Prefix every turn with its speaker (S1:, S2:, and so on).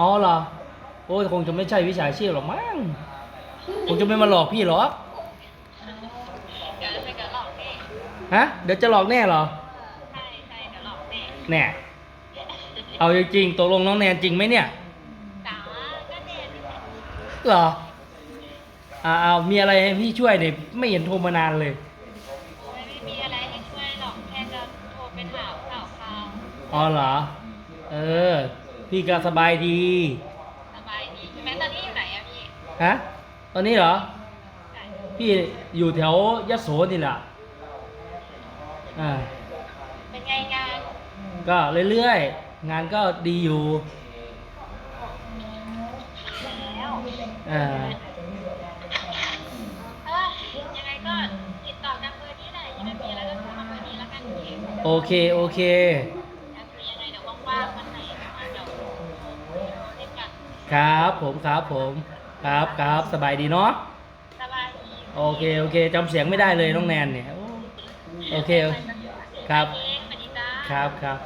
S1: อ๋อเหรอ โอ้ยคงจะไม่ใช่วิชาชีพหรอกมั้งคงจะไม่มาหลอกพี่หรอก
S2: เดี๋ยวจะไปกับหลอกแน่
S1: ฮะ เดี๋ยวจะหลอกแน่เหรอ
S2: ใช่ใช่เดี๋ยวหลอกแน่
S1: แน่เอาจริงๆตกลงน้องแนนจริงไหมเนี่ย
S2: จ๋าก็แน่สิ
S1: เหรออ่าเอามีอะไรให้พี่ช่วยเนี่ยไม่เห็นโทรมานานเลย
S2: ไม่มีอะไรให้ช่วยหรอกแค่จะโทรไปถามข่าวข่าว
S1: อ๋อเหรอ เออ พี่ก็สบายดี
S2: สบายดีใช่ไหมตอนนี้อยู่ไหนอะพี่
S1: ฮะ ตอนนี้เหรอ
S2: ไหน
S1: พี่อยู่แถวยโสนี่แหละอ่า
S2: เป็นไงงาน
S1: ก็เรื่อยๆ งานก็ดีอยู่
S2: แล้ว
S1: อ่า
S2: เออยังไงก็ติดต่อกันเบอร์นี้ได้ยังไงมีอะไรก็โทรมาเบอร์นี้แล้วกันพี่
S1: โอเค โอเค
S2: แล้วมียังไงเดี๋ยวว่างๆวันไหนเดี๋ยวโทรเล่นกัน
S1: ครับผมครับผมครับครับสบายดีเนาะ
S2: สบายดี
S1: โอเคโอเคจำเสียงไม่ได้เลยน้องแนนเนี่ยโอ้โอเคครับ
S2: เองสวัสดีจ้า
S1: ครับครับ